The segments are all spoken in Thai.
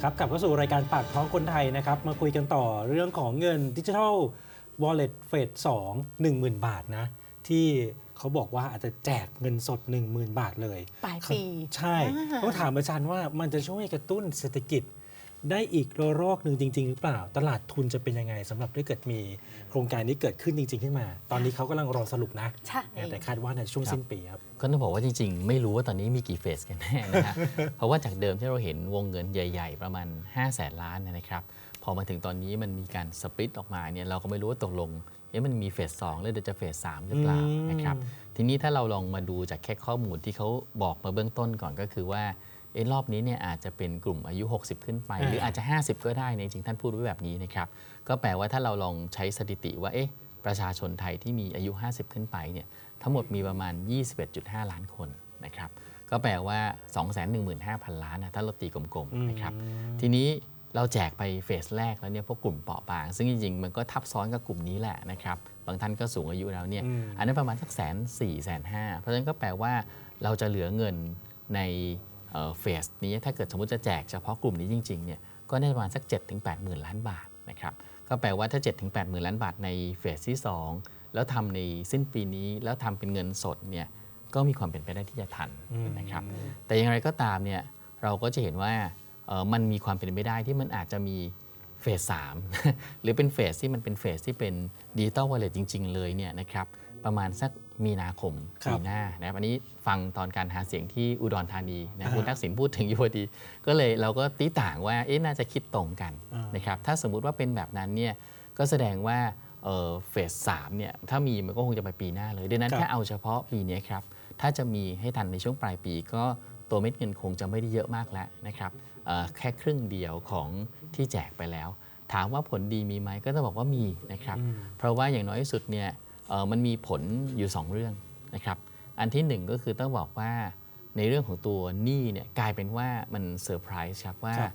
นะครับกลับเข้าสู่รายการปากท้องคนไทยนะครับ มาคุยกันต่อเรื่องของเงินดิจิทัล Wallet เฟส2 10,000บาทนะ ที่เขาบอกว่าอาจจะแจกเงินสด 10,000 บาทเลย ปลายปี ใช่อ่าต้องถามอาจารย์ว่ามันจะช่วยกระตุ้นเศรษฐกิจ ได้อีกระลอกหนึ่งจริง ๆ หรือเปล่า ตลาดทุนจะเป็นยังไงสำหรับถ้าเกิดมีโครงการนี้เกิดขึ้นจริง ๆ ขึ้นมา ตอนนี้เขากำลังรอสรุปนะ ใช่ แต่คาดว่าในช่วงสิ้นปีครับ ก็ต้องบอกว่าจริงๆ ไม่รู้ว่าตอนนี้มีกี่เฟสกันแน่นะฮะ เพราะว่าจากเดิมที่เราเห็นวงเงินใหญ่ ๆ ประมาณ 5 0 0แสนล้านเนยนะครับ พอมาถึงตอนนี้มันมีการสปลิตออกมาเนี่ยเราก็ไม่รู้ว่าตกลงเอ๊ะมันมีเฟสสองหรือเดี๋ยวจะเฟสสามหรือเปล่าอืมนะครับ ทีนี้ถ้าเราลองมาดูจากแค่ข้อมูลที่เขาบอกมาเบื้องต้นก่อนก็คือว่าเอ๊ะ รอบนี้เนี่ยอาจจะเป็นกลุ่มอายุ 60 ขึ้นไป หรืออาจจะ 50 ก็ได้ในจริงๆท่านพูดไว้แบบนี้นะครับก็แปลว่าถ้าเราลองใช้สถิติว่าเอ๊ะประชาชนไทยที่มีอายุ 50 ขึ้นไปเนี่ยทั้งหมดมีประมาณ 21.5 ล้านคนนะครับก็แปลว่า 215,000 ล้านนะถ้าเราตีกลมๆนะครับทีนี้เราแจกไปเฟสแรกแล้วเนี่ยพวกกลุ่มเปราะบาง ซึ่งจริงๆ มันก็ทับซ้อนกับกลุ่มนี้แหละนะครับ บางท่านก็สูงอายุแล้วเนี่ยอืมอันนั้นประมาณสักแสนสี่แสนห้าเพราะฉะนั้นก็แปลว่าเราจะเหลือเงินใน เอ่อเฟสนี้ถ้าเกิดสมมติจะแจกเฉพาะกลุ่มนี้จริงๆเนี่ยก็น่าจะประมาณสัก 7-8ถึงหมื่นล้านบาทนะครับก็แปลว่าถ้า 7-8ถึงหมื่นล้านบาทในเฟสที่ 2 แล้วทำในสิ้นปีนี้แล้วทำเป็นเงินสดเนี่ยก็มีความเป็นไปได้ที่จะทันนะครับแต่อย่างไรก็ตามเนี่ยเราก็จะเห็นว่าเอ่อมันมีความเป็นไปได้ที่มันอาจจะมีเฟสสามหรือเป็นเฟสที่มันเป็นเฟสที่เป็นดิจิตอลวอลเล็ตจริง ๆ เลยเนี่ยนะครับประมาณสัก มีนาคมครับปีหน้านะครับอันนี้ฟังตอนการหาเสียงที่อุดรธานีนะอ่าคุณทักษิณพูดถึงอยู่พอดี ก็เลยเราก็ตีต่างว่าเอ๊ะน่าจะคิดตรงกันอ่านนะครับถ้าสมมุติว่าเป็นแบบนั้นเนี่ยก็แสดงว่าเอ่อเฟสสามเนี่ยถ้ามีมันก็คงจะไปปีหน้าเลยดังนั้นครับถ้าเอาเฉพาะปีนี้ครับถ้าจะมีให้ทันในช่วงปลายปีก็ตัวเม็ดเงินคงจะไม่ได้เยอะมากแล้วนะครับเอ่อแค่ครึ่งเดียวของที่แจกไปแล้ว ถามว่าผลดีมีไหมก็ต้องบอกว่ามีนะครับอืมเพราะว่าอย่างน้อยที่สุดเนี่ยเอ่อ มันมีผลอยู่ 2 เรื่องนะครับ อันที่หนึ่งก็คือต้องบอกว่าในเรื่องของตัวหนี้เนี่ยกลายเป็นว่ามันเซอร์ไพรส์ครับว่าครับ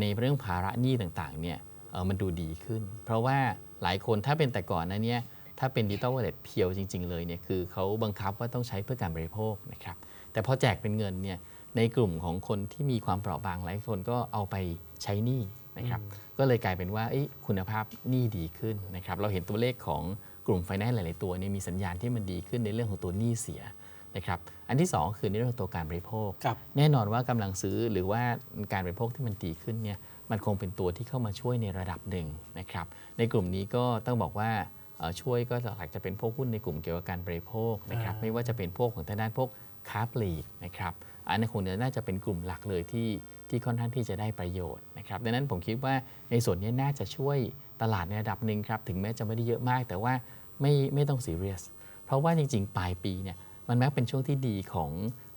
ในเรื่องภาระหนี้ต่างๆเนี่ยเอ่อมันดูดีขึ้น เพราะว่าหลายคนถ้าเป็นแต่ก่อนนะเนี่ยถ้าเป็นดิจิตอลวอลเล็ตเพียวจริง ๆ เลยเนี่ยคือเขาบังคับว่าต้องใช้เพื่อการบริโภคนะครับแต่พอแจกเป็นเงินเนี่ยในกลุ่มของคนที่มีความเปราะบางหลายคนก็เอาไปใช้หนี้นะครับก็เลยกลายเป็นว่าเอ้ยคุณภาพหนี้ดีขึ้นนะครับเราเห็นตัวเลขของ กลุ่มไฟแนนซ์หลาย ๆ ตัวเนี่ยมีสัญญาณที่มันดีขึ้นในเรื่องของตัวหนี้เสียนะครับอันที่ 2 คือในเรื่องของตัวการบริโภคครับแน่นอนว่ากำลังซื้อหรือว่าการบริโภคที่มันดีขึ้นเนี่ยมันคงเป็นตัวที่เข้ามาช่วยในระดับหนึ่งนะครับในกลุ่มนี้ก็ต้องบอกว่าเอ่อช่วยก็หลักจะเป็นพวกหุ้นในกลุ่มเกี่ยวกับการบริโภคนะครับอ่าไม่ว่าจะเป็นพวกของทางด้านพวกค้าปลีกนะครับอันนั้นคงน่าจะเป็นกลุ่มหลักเลยที่ที่ค่อนข้างที่จะได้ประโยชน์นะครับดังนั้นผมคิดว่าในส่วนนี้น่าจะช่วยตลาดในระดับหนึ่งครับถึงแม้จะไม่ได้เยอะมาก แต่ว่า ไม่ไม่ต้องซีเรียสเพราะว่าจริง ๆ ปลายปีเนี่ยมันแม้เป็นช่วงที่ดีของ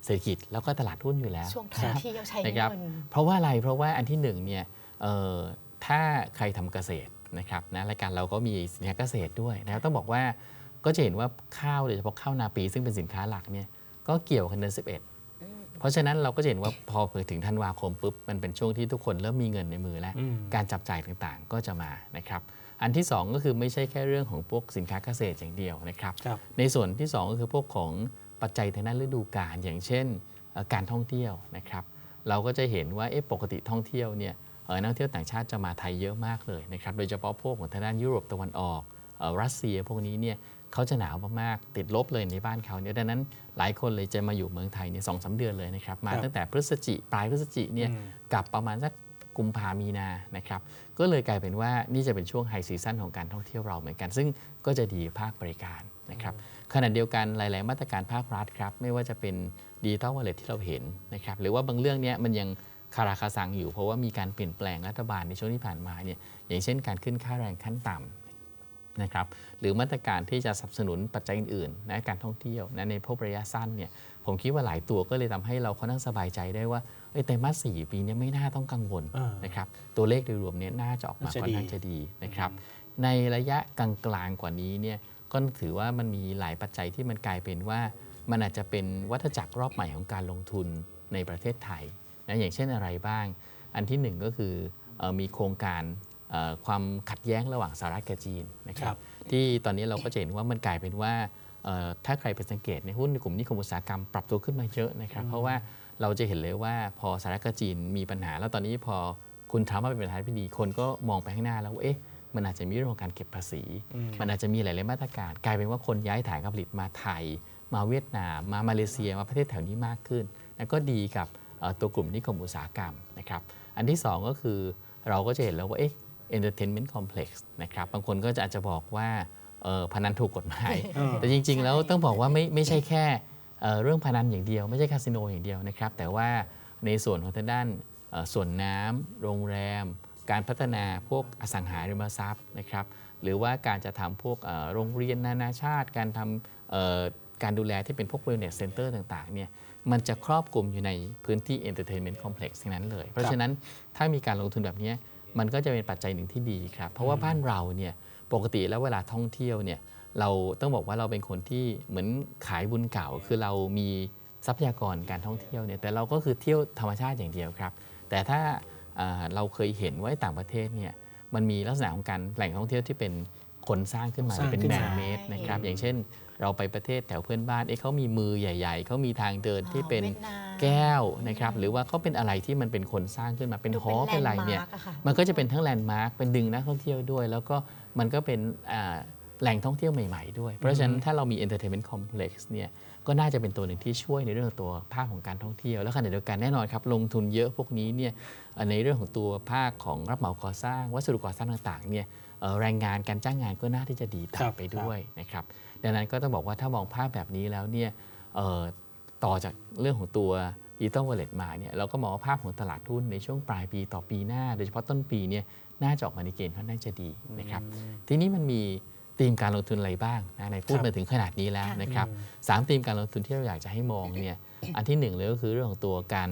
เศรษฐกิจแล้วก็ตลาดหุ้นอยู่แล้วช่วงท่องเที่ยวใช้นะครับเงินเพราะว่าอะไรเพราะว่าอันที่หนึ่งเนี่ยเอ่อถ้าใครทำเกษตรนะครับนะรายการเราก็มีสินค้าเกษตรด้วยนะครับต้องบอกว่าก็จะเห็นว่าข้าวโดยเฉพาะข้าวนาปี ซึ่งเป็นสินค้าหลักเนี่ยก็เกี่ยวกันเดือน11 เพราะฉะนั้นเราก็จะเห็นว่าพอถึงธันวาคมปุ๊บมันเป็นช่วงที่ทุกคนเริ่มมีเงินในมือแล้วอืมการจับจ่ายต่างๆก็จะมานะครับอันที่ 2 ก็คือไม่ใช่แค่เรื่องของพวกสินค้าเกษตรอย่างเดียวนะครับครับในส่วนที่ 2 ก็คือพวกของปัจจัยทางด้านฤดูกาลอย่างเช่นเอ่อการท่องเที่ยวนะครับเราก็จะเห็นว่าเอ๊ะปกติท่องเที่ยวเนี่ยเอ่อนักท่องเที่ยวต่างชาติจะมาไทยเยอะมากเลยนะครับโดยเฉพาะพวกของทางด้านยุโรปตะวันออกเอ่อรัสเซียพวกนี้เนี่ย เขาจะหนาวมากๆติดลบเลยในบ้านเขาเนี่ยดังนั้นหลายคนเลยจะมาอยู่เมืองไทยเนี่ยสองสาเดือนเลยนะครับ มาครับตั้งแต่พฤศจิปลายพฤศจิเนี่ยอืมกลับประมาณสักกุมภามีนานะครับ ก็เลยกลายเป็นว่านี่จะเป็นช่วงไฮซีซั่นของการท่องเที่ยวเราเหมือนกัน ซึ่งก็จะดีภาคบริการนะครับขณะเดียวกันหลาย ๆ มาตรการภาครัฐครับ ไม่ว่าจะเป็นดิจิทัลวอลเล็ตที่เราเห็นนะครับ หรือว่าบางเรื่องเนี้ยมันยังคาราคาซังอยู่เพราะว่ามีการเปลี่ยนแปลงรัฐบาลในช่วงที่ผ่านมาเนี่ยอย่างเช่นการขึ้นค่าแรงขั้นต่ำ นะครับหรือมาตรการที่จะสนับสนุนปัจจัยอื่นๆนะการท่องเที่ยวนะในพวกระยะสั้นเนี่ยผมคิดว่าหลายตัวก็เลยทำให้เราค่อนข้างสบายใจได้ว่าเอ้ยไตรมาสสี่ปีเนี้ไม่น่าต้องกังวลอ่านนะครับตัวเลขโดยรวมเนี้น่าจะออกมาน่าจะค่อนข้างดีจะดีนะครับในระยะกลางๆกว่านี้เนี่ยก็ถือว่ามันมีหลายปัจจัยที่มันกลายเป็นว่า มันอาจจะเป็นวัฏจักรรอบใหม่ของการลงทุนในประเทศไทยนะอย่างเช่นอะไรบ้าง อันที่หนึ่งก็คือเออมีโครงการเอ่อ ความขัดแย้งระหว่างสหรัฐกับจีนนะคครัรับบที่ตอนนี้เราก็จะเห็นว่ามันกลายเป็นว่าเอ่อถ้าใครไปสังเกตในหุ้นในกลุ่มนิคมอุตสาหกรรมปรับตัวขึ้นมาเยอะนะครับ เพราะว่าเราจะเห็นเลยว่าพอสหรัฐกับจีนมีปัญหา แล้วตอนนี้พอคุณทรัมป์มาเป็นประธานาธิบดีคนก็มองไปข้างหน้าแล้วว่าเอ๊ะมันอาจจะมีเรื่องของการเก็บภาษี มันอาจจะมีหลาย ๆ มาตรการ กลายเป็นว่าคนย้ายฐานการผลิตมาไทย มาเวียดนาม มามาเลเซีย มาประเทศแถวนี้มากขึ้นนั่นก็ดีกับเอ่อตัวกลุ่มนิคมอุตสาหกรรมนะครับ อันที่ 2 ก็คือเราก็จะเห็นแล้วว่าเอ๊ะ entertainment complex นะครับบางคนก็จะอาจจะบอกว่าเอ่อพนันถูกกฎหมายเออแต่จริง ๆ แล้วต้องบอกว่าไม่ไม่ใช่แค่เอ่อเรื่องพนันอย่างเดียว ไม่ใช่คาสิโนอย่างเดียวนะครับแต่ว่าในส่วนของทางด้านเอ่อส่วนน้ำโรงแรม การพัฒนาพวกอสังหาริมทรัพย์นะครับหรือว่าการจะทำพวกเอ่อโรงเรียนนานาชาติ การทำเอ่อการดูแลที่เป็นพวก wellness center ต่างๆเนี่ยมันจะครอบคลุมอยู่ในพื้นที่ entertainment complex ทั้งนั้นเลย เพราะฉะนั้นถ้ามีการลงทุนแบบเนี้ย มันก็จะเป็นปัจจัยหนึ่งที่ดีครับ เพราะว่าบ้านเราเนี่ยปกติแล้วเวลาท่องเที่ยวเนี่ยเราต้องบอกว่าเราเป็นคนที่เหมือนขายบุญเก่า คือเรามีทรัพยากรการท่องเที่ยวเนี่ยแต่เราก็คือเที่ยวธรรมชาติอย่างเดียวครับ แต่ถ้าอ่าเราเคยเห็นว่าต่างประเทศเนี่ยมันมีลักษณะของการแหล่งท่องเที่ยวที่เป็น คนสร้างขึ้นมาสร้างเป็นขึ้นแมมานเมดนะครับ อย่างเช่น เราไปประเทศแถวเพื่อนบ้านเอ๊ะเขามีมือใหญ่ ๆเขามีทางเดินที่เป็นวียดามแก้วนะครับ หรือว่าเขาเป็นอะไรที่มันเป็นคนสร้างขึ้นมาเป็นดูหอเป็นอะไรเนี่ย แลนด์มาร์คอะค่ะ มันก็จะเป็นทั้งแลนด์มาร์คเป็นดึงนักท่องเที่ยวด้วย แล้วก็มันก็เป็นอ่าแหล่งท่องเที่ยวใหม่ ๆ ด้วย เพราะฉะนั้นถ้าเรามี entertainment complex เนี่ย ก็น่าจะเป็นตัวหนึ่งที่ช่วยในเรื่องของตัวภาคของการท่องเที่ยว แล้วขณะเดียวกันแน่นอนครับลงทุนเยอะพวกนี้เนี่ยเอ่อในเรื่องของตัวภาคของรับเหมาก่อสร้าง วัสดุก่อสร้างต่างๆเนี่ยเอ่อแรงงานการจ้างงานก็น่าที่จะดีตาครัมบไปด้วยนะครับดังนั้นก็ต้องบอกว่าถ้ามองภาพแบบนี้แล้วเนี่ยเอ่อต่อจากเรื่องของตัวดิจิตอลวอลเล็ตมาเนี่ยเราก็มองว่าภาพของตลาดหุ้นในช่วงปลายปีต่อปีหน้า โดยเฉพาะต้นปีเนี่ยน่าจะออกมาในเกณฑ์ค่อนข้างจะดีนะครับทีนี้มันมี ธีมการลงทุนอะไรบ้างนะในพูดครับมาถึงขนาดนี้แล้วนะครับสามธีมการลงทุนที่เราอยากจะให้มองเนี่ยอันที่หนึ่งเลยก็คือเรื่องของตัวการ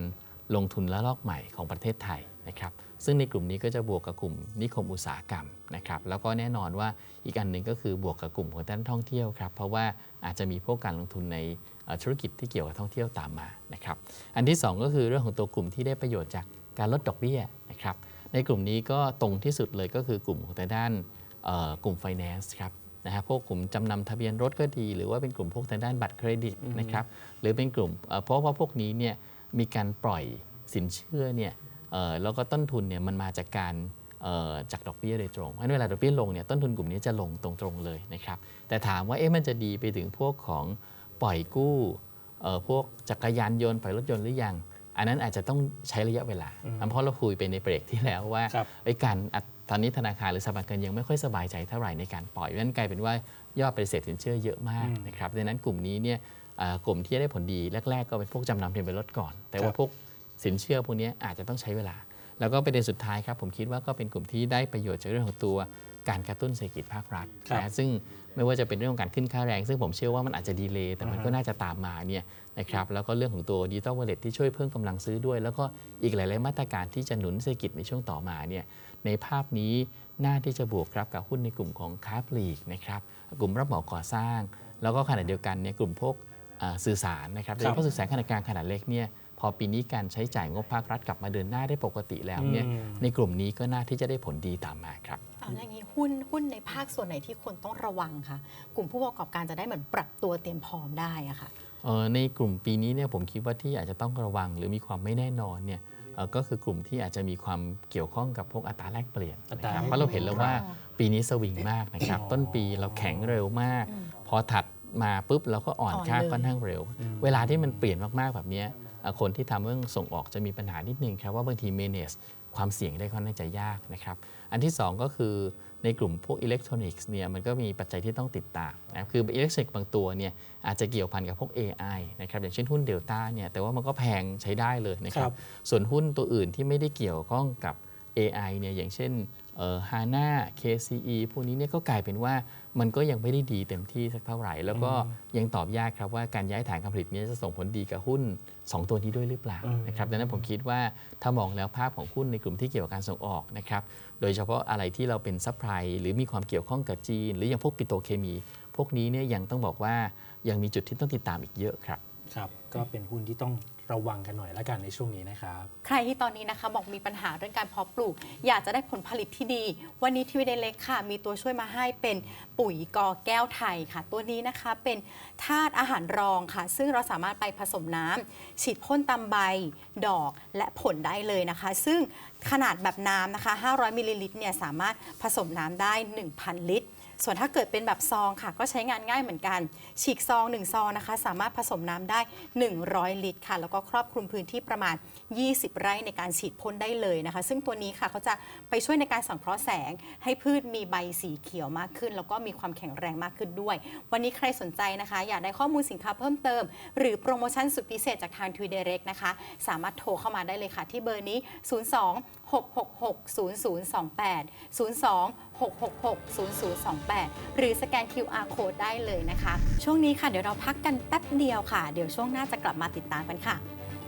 ลงทุนและลอกใหม่ของประเทศไทยนะครับซึ่งในกลุ่มนี้ก็จะบวกกับกลุ่มนิคมอุตสาหกรรมนะครับแล้วก็แน่นอนว่าอีกอันหนึ่งก็คือบวกกับกลุ่มของด้านท่องเที่ยวครับเพราะว่าอาจจะมีพวกการลงทุนในเอ่อธุรกิจที่เกี่ยวกับท่องเที่ยวตามมานะครับอันที่ 2 ก็คือเรื่องของตัวกลุ่มที่ได้ประโยชน์จากการลดดอกเบี้ยนะครับในกลุ่มนี้ก็ตรงที่สุดเลยก็คือกลุ่มของทาง ด้านเอ่อกลุ่ม finance ครับนะฮะพวกกลุ่มจำนำทะเบียนรถก็ดี หรือว่าเป็นกลุ่มพวกทางด้านบัตรเครดิตนะครับหรือเป็นกลุ่มเอ่อเพราะว่าพวกนี้เนี่ยมีการปล่อยสินเชื่อเนี่ยเอ่อแล้วก็ต้นทุนเนี่ยมันมาจากการเอ่อจากดอกเบี้ยโดยตรงเพราะฉะนั้นเวลาดอกเบี้ยลงเนี่ยต้นทุนกลุ่มนี้จะลงตรงๆเลยนะครับแต่ถามว่าเอ๊ะมันจะดีไปถึงพวกของปล่อยกู้เอ่อพวกจักรยานยนต์ปล่อยรถยนต์หรือยัง อันนั้นอาจจะต้องใช้ระยะเวลาเพราะเราคุยไปในเบรกที่แล้วว่าครับไอ้การอัด ตอนนี้ธนาคารหรือสถาบันการเงินยังไม่ค่อยสบายใจเท่าไหร่ในการปล่อยเพราะฉะนั้นกลายเป็นว่ายอดปฏิเสธสินเชื่อเยอะมากนะครับดังนั้นกลุ่มนี้เนี่ยอ่ากลุ่มที่ได้ผลดีแรก ๆ ก็เป็นพวกจำนำทะเบียนรถก่อน แต่ว่าพวกสินเชื่อพวกนี้อาจจะต้องใช้เวลา แล้วก็ประเด็นสุดท้ายครับผมคิดว่าก็เป็นกลุ่มที่ได้ประโยชน์จากเรื่องของตัวการกระตุ้นเศรษฐกิจภาครัฐครับนะซึ่งไม่ว่าจะเป็นเรื่องของการขึ้นค่าแรง ซึ่งผมเชื่อว่ามันอาจจะดีเลย์แต่มันอ่าฮะก็น่าจะตามมาเนี่ยนะครับแล้วก็เรื่องของตัวดิจิ t a ลวอลเล็ตที่ช่วยเพิ่มกำลังซื้อด้วย แล้วก็อีกหลาย ๆ มาตรการที่จะหนุนเศรษฐกิจในช่วงต่อมาเนี่ย ในภาพนี้น่าที่จะบวกครับกับหุ้นในกลุ่มของค้าปลีกนะครับกลุ่มรับเหมาก่อสร้าง แล้วก็ขณะเดียวกันเนี่ยกลุ่มพวกอ่าสื่อสารนะครับโดยเฉพาะสื่อสารขนาดกลางขนาดเล็กเนี่ยพอปีนี้การใช้จ่ายงบภาครัฐกลับมาเดินหน้าได้ปกติแล้วเนี่ยอืมในกลุ่มนี้ก็น่าที่จะได้ผลดีตามมาครับเอาอย่างนี้หุ้นหุ้นในภาคส่วนไหนที่คนต้องระวังคะกลุ่มผู้ประกอบการจะได้เหมือนปรับตัวเตรียมพร้อมได้อะค่ะเอ่อในกลุ่มปีนี้เนี่ยผมคิดว่าที่อาจจะต้องระวังหรือมีความไม่แน่นอนเนี่ยเอ่อ ก็คือกลุ่มที่อาจจะมีความเกี่ยวข้องกับพวกอัตราแลกเปลี่ยนอันะตราครับแลกเพราะเราเห็นแล้วว่าอ๋อปีนี้สวิงมากนะครับอ๋อต้นปีเราแข็งเร็วมาก พอถัดมาปุ๊บเราก็อ่อนอ่อนค่าเลยค่อนข้างเร็ว เวลาที่มันเปลี่ยนมากๆแบบเนี้ยเอ่อคนที่ทำเรื่องส่งออกจะมีปัญหานิดนึงครับว่าบางที manage ความเสี่ยงได้ค่อนข้างจะยากนะครับ อันที่ 2 ก็คือ ในกลุ่มพวกอิเล็กทรอนิกส์เนี่ยมันก็มีปัจจัยที่ต้องติดตามนะครับคืออิเล็กทรอนิกส์บางตัวเนี่ยอาจจะเกี่ยวพันกับพวก AI นะครับอย่างเช่นหุ้นเดลต้าเนี่ยแต่ว่ามันก็แพงใช้ได้เลยนะครัครับบส่วนหุ้นตัวอื่นที่ไม่ได้เกี่ยวข้องกับ AI เนี่ยอย่างเช่น ฮาน่า KCE พวกนี้เนี่ยก็กลายเป็นว่ามันก็ยังไม่ได้ดีเต็มที่สักเท่าไหร่ แล้วก็ยังตอบยากครับว่าการย้ายฐานการผลิตเนี้จะส่งผลดีกับหุ้น 2 ตัวนี้ด้วยหรือเปล่าอืมนะครับดังนั้นผมคิดว่าถ้ามองแล้วภาพของหุ้นในกลุ่มที่เกี่ยวกับการส่งออกนะครับโดยเฉพาะอะไรที่เราเป็นซัพพลายหรือมีความเกี่ยวข้องกับจีน หรืออย่างพวกปิโตรเคมี พวกนี้เนี่ยยังต้องบอกว่ายังมีจุดที่ต้องติดตามอีกเยอะครับ ครับก็เป็นหุ้นที่ต้องระวังกันหน่อยละกันในช่วงนี้นะครับ ใครที่ตอนนี้นะคะบอกมีปัญหาเรื่องการเพาะปลูก อยากจะได้ผลผลิตที่ดี วันนี้ทีวีเดเล็กค่ะ มีตัวช่วยมาให้เป็นปุ๋ยกอแก้วไทยค่ะ ตัวนี้นะคะเป็นธาตุอาหารรองค่ะ ซึ่งเราสามารถไปผสมน้ำฉีดพ่นตามใบดอกและผลได้เลยนะคะ ซึ่งขนาดแบบน้ำนะคะ 500มิลลิลิตรเนี่ยสามารถผสมน้ำได้ 1,000 ลิตร ส่วนถ้าเกิดเป็นแบบซองค่ะ ก็ใช้งานง่ายเหมือนกัน ฉีกซอง 1 ซองนะคะ สามารถผสมน้ำได้ 100 ลิตรค่ะ แล้วก็ครอบคลุมพื้นที่ประมาณ 20 ไร่ในการฉีดพ่นได้เลยนะคะ ซึ่งตัวนี้ค่ะเขาจะไปช่วยในการสังเคราะห์แสง ให้พืชมีใบสีเขียวมากขึ้น แล้วก็มีความแข็งแรงมากขึ้นด้วย วันนี้ใครสนใจนะคะ อยากได้ข้อมูลสินค้าเพิ่มเติม หรือโปรโมชั่นสุดพิเศษจากทางทวีเดเร็กนะคะ สามารถโทรเข้ามาได้เลยค่ะที่เบอร์นี้ 02 666 0028 02 666 0028 หรือสแกน QR code ได้เลยนะคะ ช่วงนี้ค่ะเดี๋ยวเราพักกันแป๊บเดียวค่ะ เดี๋ยวช่วงหน้าจะกลับมาติดตามกันค่ะ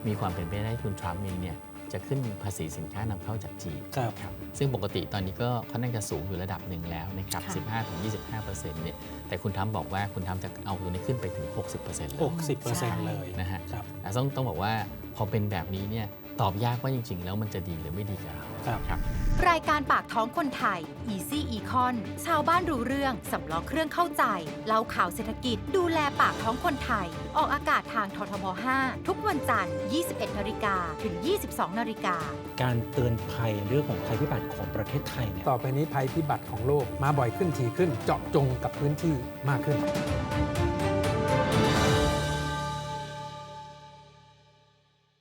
มีความเป็นไปได้คุณทรัมป์เองเนี่ยจะขึ้นภาษีสินค้านำเข้าจากจีนครับซึ่งปกติตอนนี้ก็ค่อนข้างจะสูงอยู่ระดับหนึ่งแล้วนะครับค่ะ15-25%เนี่ย แต่คุณทรัมป์บอกว่าคุณทรัมป์จะเอาตัวนี้ขึ้นไปถึง 60%เลย 60%เลยนะฮะครับแต่ต้องต้องบอกว่าพอเป็นแบบนี้เนี่ย ตอบยากว่าจริง ๆ แล้วมันจะดีหรือไม่ดีกับเราครับครับ รายการปากท้องคนไทย Easy Econ ชาวบ้านรู้เรื่องสำล้อเครื่องเข้าใจ เล่าข่าวเศรษฐกิจ ดูแลปากท้องคนไทย ออกอากาศทางททบ 5 ทุกวันจันทร์ 21นาฬิกาถึง 22นาฬิกาการเตือนภัยเรื่องของภัยพิบัติของประเทศไทยเนี่ยต่อไปนี้ภัยพิบัติของโลกมาบ่อยขึ้นทีขึ้นเจาะจงกับพื้นที่มากขึ้น